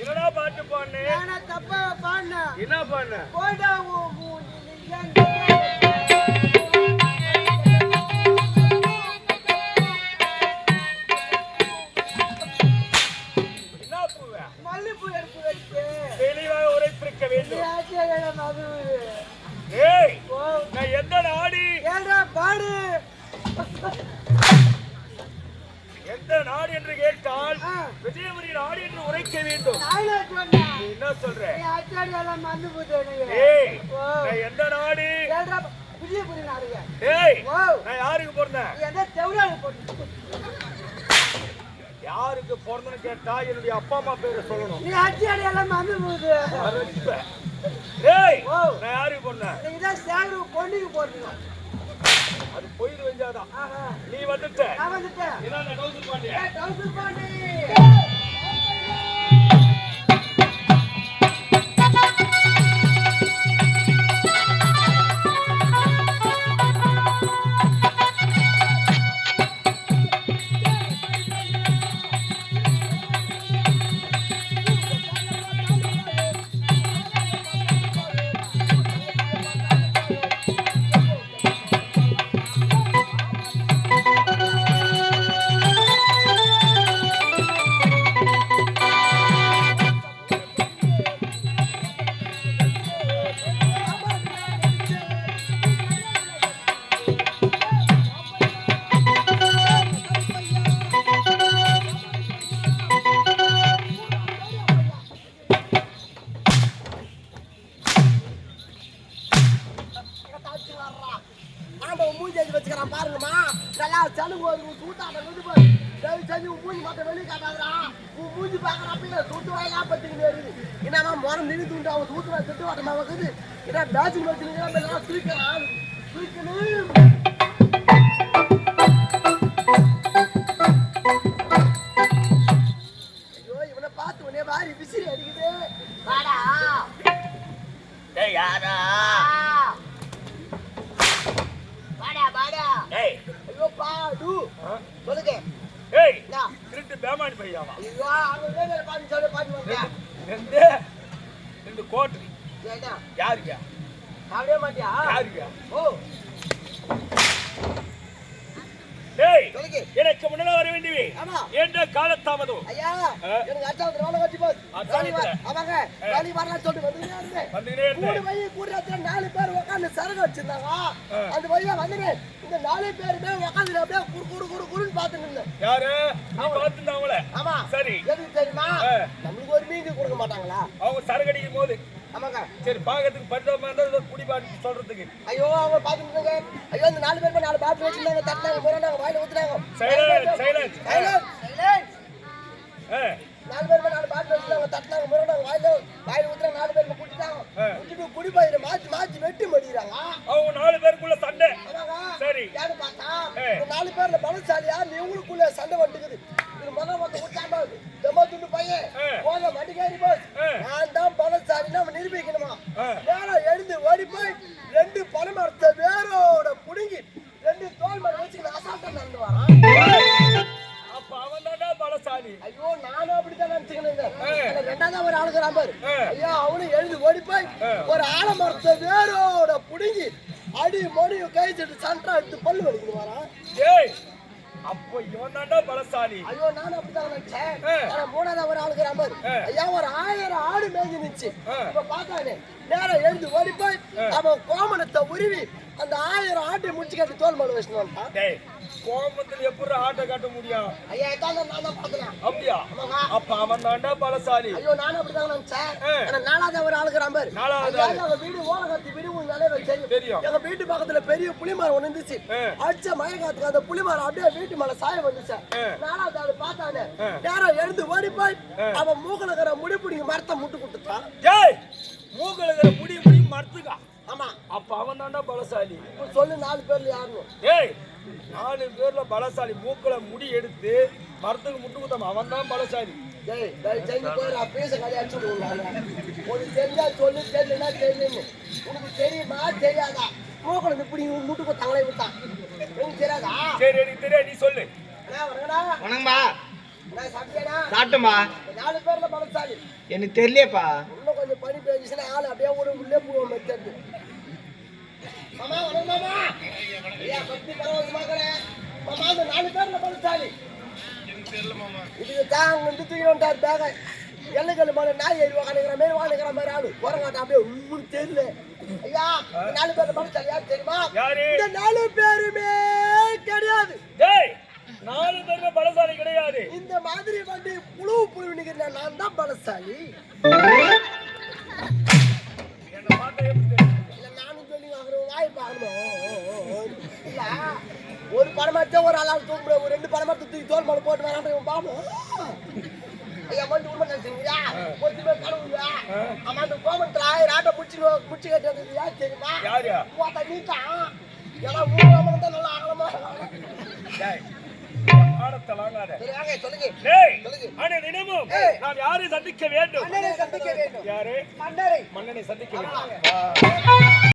என்னடா பாட்டு பாடுனே? தப்பா பாடுன. என்ன பாடுன? போயிட்டா தெளிவாக உரைத்திருக்க வேண்டும். நாடு என்று கேட்டால் ஆ. விஜயபுரி நாடு என்று உரைக்க வேண்டும். என்ன சொல்ற? எந்த நாடு? ஏய் ஓ. நான் யாருக்கு பிறந்தேன்? யாருக்கு பிறந்தேன்னு கேட்டா என்னுடைய அப்பா அம்மா பேரை சொல்லணும். நீ அச்சாடி எல்லாம் மறந்து போகுது. நான் யாருக்கு பிறந்தேன்? நீ தான் சேகரு கொண்டிக்கு போடுறீங்க நீ வந்துட்ட. நான் வந்துட்டேன். இதான் நான் டவுசர் பாண்டியா? டவுசர் பாண்டி! செஞ்சு உன் மூஞ்சி மட்டும் வெளியே காட்டாதடா. உன் மூஞ்சி பார்க்கறப்ப இல்லை சூத்து வாயிலா பத்துக்கிட்டு இருக்குது. என்னமா முறம் நின்று தூண்டு அவன் சூத்து வாய் திட்டு வாட்டமா இருக்குது என்ன பேட்சிங் வச்சுருக்கீங்க எல்லாம் தூக்கிறான் தூக்கணும் ஐயோ டேய்? திருட்டு பேமானி பையாவா? ஐயோ பாத்து சொல்லு பாத்து ரெண்டு ரெண்டு கோட்ரி யாருக்கா சாப்பிடவே மாட்டியா? யாருக்கா ஓ. எனக்கு முன்னால வர வேண்டியவே. ஆமா. என்ற காலத்தாமதம்? ஐயா? எனக்கு அச்சாவது ரோல வச்சு போஸ் அச்சாவது ராணி வரலாம் சொல்லிட்டு வந்துட்டே இருந்தேன். வந்துட்டே கூடு வை கூடுறதுல நாலு பேர் உட்காந்து சரகு வச்சிருந்தாங்க. அந்த வழியா வந்துட்டேன் இந்த நாலு பேருமே உட்காந்து அப்படியே குறு குறு குறு குறுன்னு பார்த்துட்டு இருந்தேன். யாரு? அவங்கள? ஆமா. சரி. எதுக்கு தெரியுமா. நம்மளுக்கு ஒரு மீன் கொடுக்க மாட்டாங்களா? அவங்க சரக்கு அடிக்கும் போது. ஆமாங்க. சரி பாக்கிறதுக்கு பரிதமா இருந்தா ஏதோ குடிபாட்டு சொல்றதுக்கு. ஐயோ அவங்க பாத்துட்டு ஐயோ இந்த நாலு பேருக்கு நாலு பாட்டில் வச்சிருந்தாங்க தட்டினாங்க போறாங்க வாயில ஊத்துறாங்க நாலு பேருக்கு நாலு பாட்டில் வச்சிருந்தாங்க தட்டினாங்க போறாங்க வாயில வாயில ஊத்துறாங்க நாலு பேருக்கு குடிச்சாங்க. ஆ. குடிச்சிட்டு குடி பயிரை மாத்தி மாத்தி வெட்டி மடிக்கிறாங்க. அவங்க நாலு பேருக்குள்ள சண்டை. சரி. யாரு பார்த்தா? நாலு பேர்ல பலசாலியா இவங்களுக்குள்ள சண்டை வந்துக்குது இது முதல்ல வந்து குடிச்சாம தெம்மா துண்டு பையன். போன மடிக்காரி போஸ். நான் நிரூபிக்கணுமா. நேரம் எழுந்து ஓடி போய் ரெண்டு பனைமரத்தை வேரோட புடுங்கி ரெண்டு தோல் மரம் வச்சுக்கிட்டு அசால்ட்டா நடந்து வரான் அப்ப அவன் தாண்டா பலசாலி ஐயோ நானும் அப்படித்தான் நினைச்சுக்கிறேன். ரெண்டாவது ஒரு ஆளுகிறான் பாரு. ஐயோ அவனும் எழுந்து ஓடி போய். ஒரு ஆலமரத்தை வேரோட புடுங்கி அடி மணி கழிச்சிட்டு சண்டை எடுத்து பல்லு வலிக்கணும் வரான் தாண்டா பலசாலி ஐயோ நானும் அப்படிதான் நினைச்சேன். ஆனா மூணாவது ஒரு. ஐயா ஒரு ஆயிரம் ஆடு மேய்ஞ்சி நிச்சு. இப்ப பார்த்தானே நேரம் எழுந்து ஓடி போய். அவன் கோமணத்தை உருவி அந்த ஆயிரம் ஆட்டை முடிச்சு கட்டி தோல் மலை வச்சுட்டு கோமத்துல எப்படி ஆட்டை காட்ட முடியும் ஐயா இதான் நான் தான் பார்த்தேன் அப்படியா. அப்ப அவன் தாண்டா பலசாலி ஐயோ நானும் அப்படிதான் நினைச்சேன் நாலாவது ஒரு ஆளுகிறான் பாரு நாலாவது. எங்க வீடு ஓலகத்தி வீடு உங்களுக்கு தெரியும். எங்க வீட்டு பக்கத்துல பெரிய புளிமரம் ஒண்ணு இருந்துச்சு. அடிச்ச மயக்காத்துக்கு அந்த புளிமரம் அப்படியே வீட்டு மேல சாய வந்துச்சு. நாலாவது ஆளு பார்த்தானே. நேரம் எழுந்து ஓடி போய். அவன் மூக்கல இருக்கிற முடி பிடிங்க மரத்தை முட்டு கொடுத்துட்டான் ஏய் மூக்கல இருக்கிற முடி முடி மறுத்துக்கா ஆமா. அப்ப அவன் தாண்டா பலசாலி. இப்ப சொல்லு நாலு பேர்ல யாருன்னு. ஏய் நாலு பேர்ல பலசாலி. மூக்கல முடி எடுத்து மரத்துக்கு முட்டு குத்தாம. அவன் தான் பலசாலி. டேய் டேய் செஞ்சு போய் நான் பேச கதை அடிச்சு விடுவாங்க உனக்கு தெரிஞ்சா சொல்லு தெரியலன்னா தெரியலன்னு உனக்கு தெரியுமா தெரியாதா? மூக்கல இப்படி முட்டு கொடுத்தாங்களே விட்டான் உனக்கு தெரியாதா? சரி எனக்கு தெரியாது. நீ சொல்லு. சாப்பிட்டியாண்ணா? சாப்பிட்டோம்பா இந்த நாலு பேர்ல பலசாலி. எனக்கு தெரியலையேப்பா. இன்னும் கொஞ்சம் பனி பெஞ்சுச்சுன்னா ஆள் அப்படியே ஒரு உள்ளே போவோம் மெத்தது மாமா வணக்கம் மாமா. ஐயா பத்தி பரவாயில்ல மகளே மாமா இந்த நாலு பேர்ல பலசாலி இதுக்கு தான் அங்க இருந்து தூக்கி வந்துட்டார் பேக. எல்லைக்கல் மேல நாய் ஏறி உக்காந்துக்கிற மாதிரி உக்காந்துக்கிற மாதிரி ஆளு. போறங்காட்ட அப்படியே உங்களுக்கு தெரியல. ஐயா நாலு பேர் பலசாலி யார் தெரியுமா? இந்த நாலு பேருமே கிடையாது. டேய் நாலு பேருமே பலசாலி கிடையாது. இந்த மாதிரி வந்து புழு புழு நிக்கிற நான் தான் பலசாலி ஒரு படமாச்சா ஒரு ஆளால் தூக்க முடியாது ஒரு ரெண்டு படமாத்த தூக்கி தோல் மேல போட்டு வரான் இவன் பாப்போம் ஐயா வந்து உண்மை நினைச்சுங்களா கொஞ்சம் பேர் கடவுளா ஆமா அந்த கோமத்துல ஆட்டை முடிச்சு முடிச்சு கட்டி வந்தது யார் தெரியுமா? யாரு? போட்ட நீட்டான் ஏன்னா மூணு தான் நல்லா ஆகலமா சரி வாங்க சொல்லுங்க. அண்ணே தினமும். நாம் யாரை சந்திக்க வேண்டும் சந்திக்க வேண்டும் யாரு மன்னரை மன்னனை சந்திக்க. வேண்டும்.